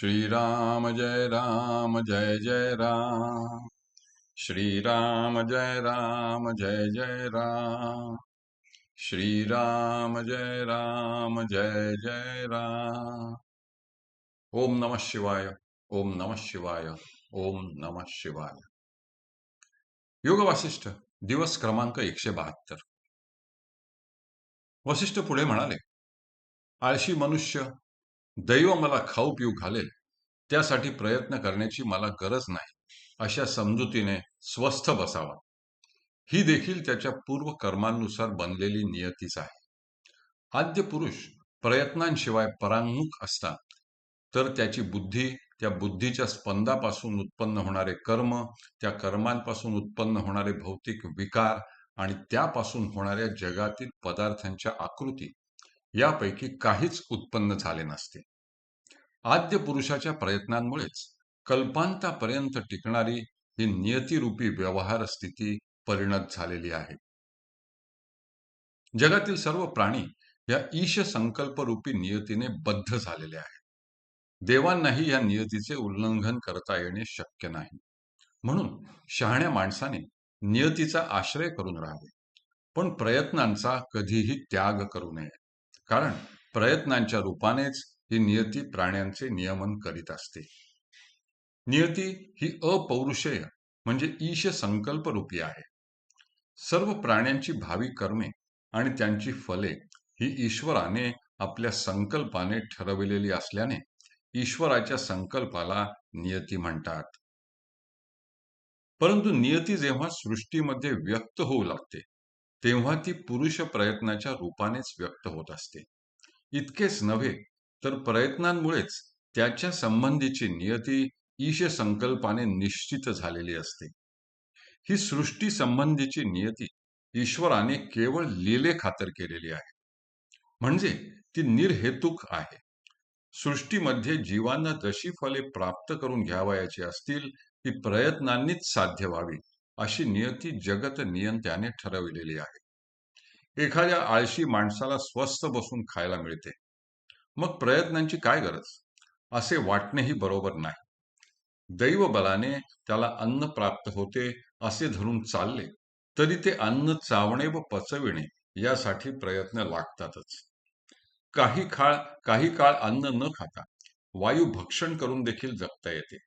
श्रीराम जय राम जय जय राम। श्रीराम जय राम जय जय राम। श्रीराम जय राम जय जय राम। ओम नमः शिवाय ओम नमः शिवाय ओम नमः शिवाय। योग वासिष्ठ दिवस क्रमांक एकशे बहात्तर. वसिष्ठ पुढे म्हणाले आळशी मनुष्य दैव मला खाऊ पिऊ घालेल त्यासाठी प्रयत्न करण्याची मला गरज नाही अशा समजुतीने स्वस्थ बसावा. ही देखील त्याच्या पूर्व कर्मांनुसार बनलेली नियतीच आहे. आद्य पुरुष प्रयत्नांशिवाय परांमुख असतात तर त्याची बुद्धी त्या बुद्धीच्या स्पंदापासून उत्पन्न होणारे कर्म त्या कर्मांपासून उत्पन्न होणारे भौतिक विकार आणि त्यापासून होणाऱ्या जगातील पदार्थांच्या आकृती यापैकी काहीच उत्पन्न झाले नसते. आद्य पुरुषाच्या प्रयत्नांमुळेच कल्पांतापर्यंत टिकणारी ही नियतीरूपी व्यवहार स्थिती परिणत झालेली आहे. जगातील सर्व प्राणी या ईश संकल्परूपी नियतीने बद्ध झालेले आहेत. देवांनाही या नियतीचे उल्लंघन करता येणे शक्य नाही. म्हणून शहाण्या माणसाने नियतीचा आश्रय करून राहावे. पण प्रयत्नांचा कधीही त्याग करू नये. कारण प्रयत्नांच्या रूपानेच ही नियती प्राण्यांचे नियमन करीत असते. नियती ही अपौरुषेय म्हणजे ईश संकल्प रूपी आहे. सर्व प्राण्यांची भावी कर्मे आणि त्यांची फले ही ईश्वराने आपल्या संकल्पाने ठरविलेली असल्याने ईश्वराच्या संकल्पाला नियती म्हणतात. परंतु नियती जेव्हा सृष्टीमध्ये व्यक्त होऊ लागते तेव्हा ती पुरुष प्रयत्नाच्या रूपानेच व्यक्त होत असते. इतकेच नव्हे तर प्रयत्नांमुळेच त्याच्या संबंधीची नियती ईश संकल्पाने निश्चित झालेली असते. ही सृष्टी संबंधीची नियती ईश्वराने केवळ लिले खातर केलेली आहे. म्हणजे ती निर्हेतुक आहे. सृष्टीमध्ये जीवांना जशी फले प्राप्त करून घ्यावयाची असतील ती प्रयत्नांनीच साध्य व्हावी. अशी नियती जगत नियंत्याने ठरविलेली आहे. एखाद्या आळशी माणसाला स्वस्त बसून खायला मिळते. मग प्रयत्नांची काय गरज? असे वाटणेही बरोबर नाही. दैव बलाने त्याला अन्न प्राप्त होते असे धरून चालले तरी ते अन्न चावणे व पचविणे यासाठी प्रयत्न लागतातच. काही काळ काही काळ अन्न न खाता वायू भक्षण करून देखील जगता येते.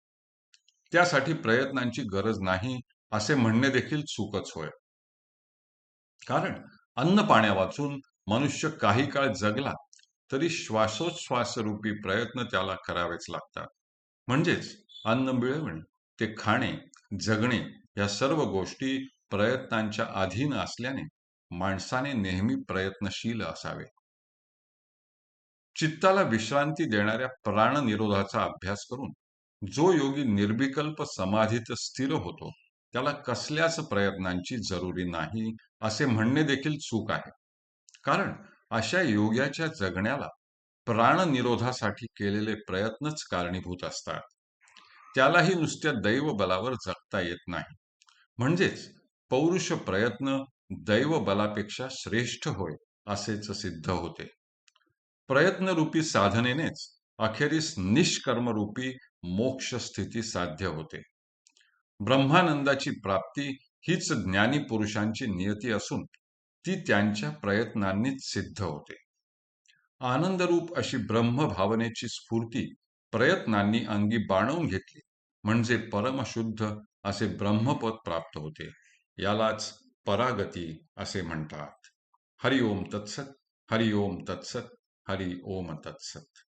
त्यासाठी प्रयत्नांची गरज नाही असे म्हणणे देखील चूकच होय. कारण अन्न पाण्या वाचून मनुष्य काही काळ जगला तरी श्वासोच्छ्वास रूपी प्रयत्न त्याला करावेच लागतात. म्हणजेच अन्न मिळवणे ते खाणे जगणे या सर्व गोष्टी प्रयत्नांच्या अधीन असल्याने माणसाने नेहमी प्रयत्नशील असावे. चित्ताला विश्रांती देणाऱ्या प्राणनिरोधाचा अभ्यास करून जो योगी निर्विकल्प समाधीत स्थिर होतो त्याला कसल्याच प्रयत्नांची जरुरी नाही असे म्हणणे देखील चूक आहे. कारण अशा योग्याच्या जगण्याला प्राणनिरोधासाठी केलेले प्रयत्नच कारणीभूत असतात. त्यालाही नुसत्या दैव बलावर जगता येत नाही. म्हणजेच पौरुष प्रयत्न दैव बलापेक्षा श्रेष्ठ होय असेच सिद्ध होते. प्रयत्नरूपी साधनेनेच अखेरीस निष्कर्मरूपी मोक्ष स्थिती साध्य होते. ब्रह्मानंदाची प्राप्ती हीच ज्ञानी पुरुषांची नियती असून ती त्यांच्या प्रयत्नांनीच सिद्ध होते. आनंदरूप अशी ब्रह्म भावनेची स्फूर्ती प्रयत्नांनी अंगी बाणवून घेतली म्हणजे परमशुद्ध असे ब्रह्मपद प्राप्त होते. यालाच परागती असे म्हणतात. हरिओम तत्सत हरिओम तत्सत हरि ओम तत्सत.